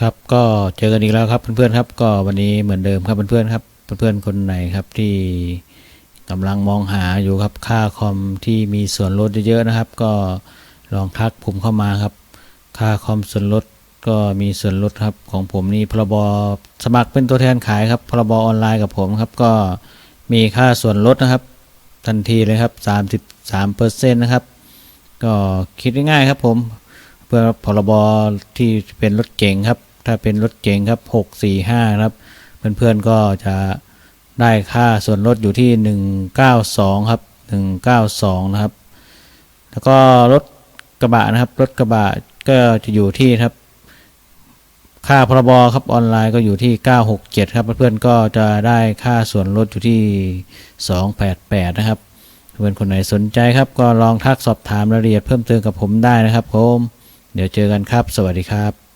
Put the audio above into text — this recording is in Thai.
ครับก็เจอกันอีกแล้วครับเพื่อนๆครับ ก็วันนี้เหมือนเดิมครับเพื่อนๆครับเพื่อนๆคนไหนครับที่กำลังมองหาอยู่ครับค่าคอมที่มีส่วนลดเยอะๆนะครับ ก็ลองทักผมเข้ามาครับ ค่าคอมส่วนลดก็มีส่วนลดครับของผมนี่พรบสมัครเป็นตัวแทนขายครับพรบออนไลน์กับผมครับก็มีค่าส่วนลดนะครับ ทันทีเลยครับ 33เปอร์เซ็นต์นะครับ ก็คิดง่ายๆครับผมเพื่อพรบที่เป็นรถเก๋งครับ ถ้าเป็นรถเก๋งครับหกสี่ห้าครับ เพื่อนๆก็จะได้ค่าส่วนลดอยู่ที่หนึ่งเก้าสองครับหนึ่งเก้าสองนะครับ แล้วก็รถกระบะนะครับ รถกระบะก็จะอยู่ที่ครับ ค่าพรบครับออนไลน์ก็อยู่ที่ 967 ครับ เพื่อนๆก็จะได้ค่าส่วนลดอยู่ที่ 288 นะครับ เพื่อนคนไหนสนใจครับ ก็ลองทักสอบถามรายละเอียดเพิ่มเติมกับผมได้นะครับผม เดี๋ยวเจอกันครับ สวัสดีครับ